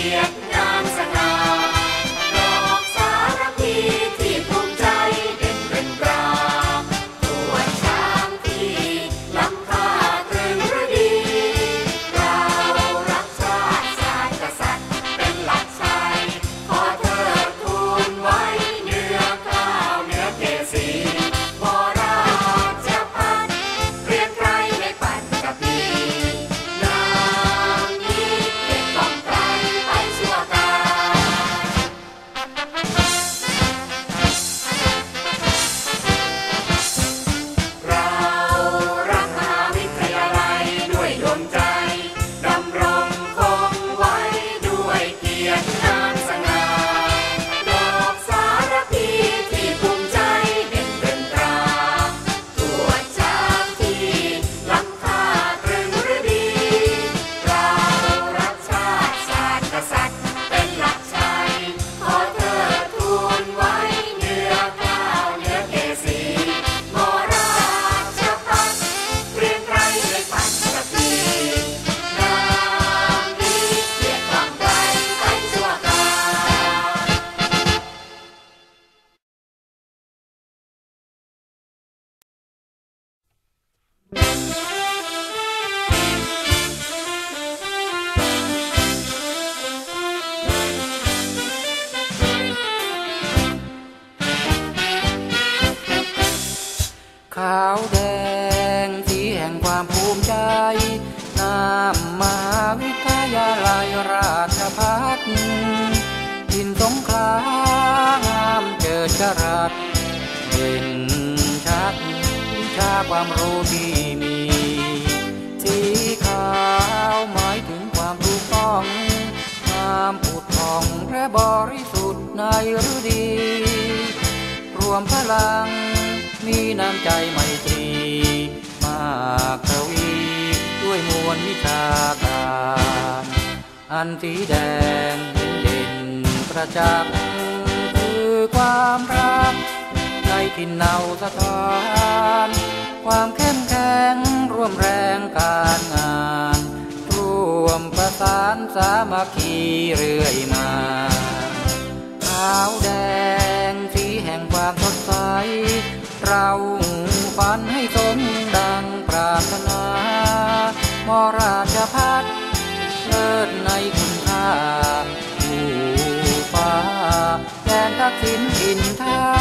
Yeah. าวแดง สีแห่งความภูมิใจ นามมหาวิทยาลัยราชพัฒทินสงขลางามเจิดจรัสเด่นชัดวิชาความรู้ที่มี สีขาวหมายถึงความถูกต้องงามผุดผ่องและบริสุทธิ์ในฤดี รวมพลัง มีน้ำใจไมตรี มากทวีด้วยมวลวิชาการ อันสีแดงเป็นเด่นประจักษ์คือความรักในทินเนาสถานความเข้มแข็งร่วมแรงการงาน ร่วมประสานสามัคคีเรื่อยมาขาวแดงสีแห่งความสดใส เราฝันให้สมดังปรารถนามราชพัฒเลิศในคุณค่าผู้ฟ้าแดนทักษิณอินทา